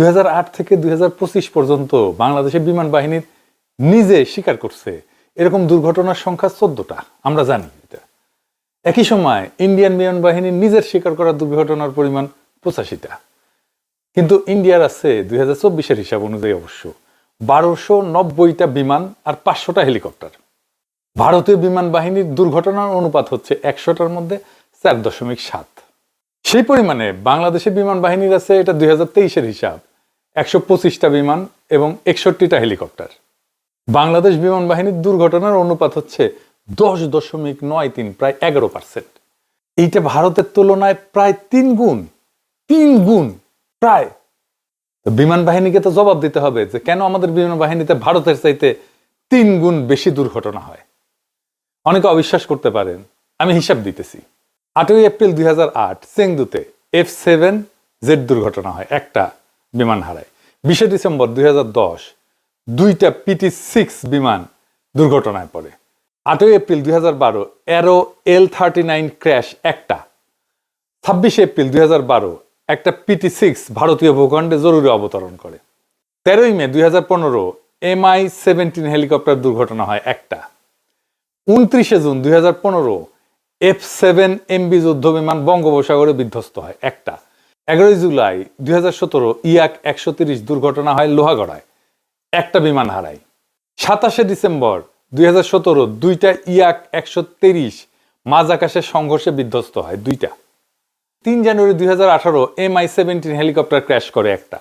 দুই হাজার আট থেকে দুই হাজার পঁচিশ পর্যন্ত বাংলাদেশের বিমান বাহিনীর নিজে স্বীকার করছে। এরকম দুর্ঘটনার সংখ্যা চোদ্দটা। আমরা জানি এটা। একই সময় ইন্ডিয়ান বিমান বাহিনী নিজের স্বীকার করা দুর্ঘটনার পরিমাণ পঁচাশিটা। কিন্তু ইন্ডিয়ার আছে দুই হাজার চব্বিশের হিসাব অনুযায়ী অবশ্য। বারোশো নব্বইটা বিমান আর পাঁচশোটা হেলিকপ্টার। ভারতীয় বিমান বাহিনীর দুর্ঘটনার অনুপাত হচ্ছে একশোটার মধ্যে চার দশমিক সাত। সেই পরিমাণে বাংলাদেশের বিমান বাহিনীর আছে এটা দুই হাজার তেইশের হিসাব। একশো পঁচিশটা বিমান এবং একষট্টিটা হেলিকপ্টার। বাংলাদেশ বিমান বাহিনীর দুর্ঘটনার অনুপাত হচ্ছে দশ দশমিক নয় তিন, প্রায় এগারো পার্সেন্ট। এইটা ভারতের তুলনায় প্রায় তিন গুণ তিন গুণ, প্রায়। বিমান বাহিনীকে তো জবাব দিতে হবে যে কেন আমাদের বিমান বাহিনীতে ভারতের চাইতে তিন গুণ বেশি দুর্ঘটনা হয়। অনেকে অবিশ্বাস করতে পারেন, আমি হিসাব দিতেছি। আটই এপ্রিল দুই হাজার আট চেংদুতে এফ সেভেন জেড দুর্ঘটনা হয়, একটা বিমান হারায়। বিশে ডিসেম্বর দুই দুইটা পিটি সিক্স বিমান দুর্ঘটনায় পড়ে। আটই এপ্রিল দুই হাজার বারো aero L thirty nine crash একটা। ছাব্বিশে এপ্রিল দুই হাজার বারো একটা পিটি সিক্স ভারতীয় ভূখণ্ডে জরুরি অবতরণ করে। তেরোই মে দুই হাজার পনেরো এমআই সেভেন্টিন হেলিকপ্টার দুর্ঘটনা হয় একটা। উনত্রিশে জুন দুই হাজার পনেরো এফ সেভেন এমবি যুদ্ধ বিমান বঙ্গোপসাগরে বিধ্বস্ত হয় একটা। এগারোই জুলাই দুই হাজার সতেরো ইয়াক একশো তিরিশ দুর্ঘটনা হয় লোহাগড়ায়। একটা বিমান হারায়। সাতাশে ডিসেম্বর দুই হাজার সতেরো দুইটা ইয়াক একশো তিরিশ, মাঝ আকাশের সংঘর্ষে বিধ্বস্ত হয় দুইটা। তিন জানুয়ারি দুই হাজার আঠারো M I seventeen helicopter crash করে একটা।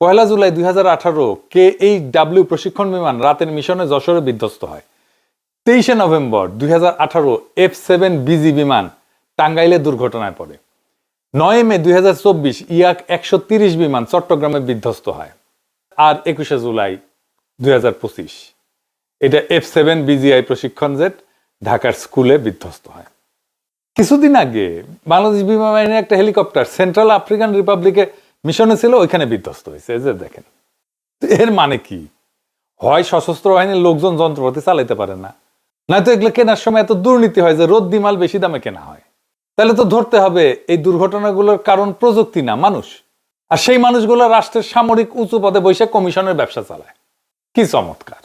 পয়লা জুলাই দুই হাজার আঠারো কে এইচ ডাব্লিউ প্রশিক্ষণ বিমান রাতের মিশনে যশোরে বিধ্বস্ত হয়। তেইশে নভেম্বর দুই হাজার আঠারো এফ সেভেন বিজি বিমান টাঙ্গাইলে দুর্ঘটনায় পড়ে। নয় মে দুই হাজার চব্বিশ ইয়াক একশো বিমান চট্টগ্রামে বিধ্বস্ত হয়, আর একুশে জুলাই দুই এটা এফ সেভেন বিজিআই প্রশিক্ষণ জেট ঢাকার স্কুলে বিধ্বস্ত হয়। কিছুদিন আগে বাংলাদেশ বিমান বাহিনীর একটা হেলিকপ্টার সেন্ট্রাল আফ্রিকান রিপাবলিকে মিশনে ছিল, ওইখানে বিধ্বস্ত হয়েছে যে দেখেন। এর মানে কি? হয় সশস্ত্র বাহিনীর লোকজন যন্ত্রপাতি চালাইতে পারে না, নয়তো এগুলো কেনার সময় এত দুর্নীতি হয় যে রদ্দি মাল বেশি দামে কেনা হয়। তাহলে তো ধরতে হবে এই দুর্ঘটনাগুলোর কারণ প্রযুক্তি না, মানুষ। আর সেই মানুষগুলো রাষ্ট্রের সামরিক উঁচু পদে বসে কমিশনের ব্যবসা চালায়। কি চমৎকার।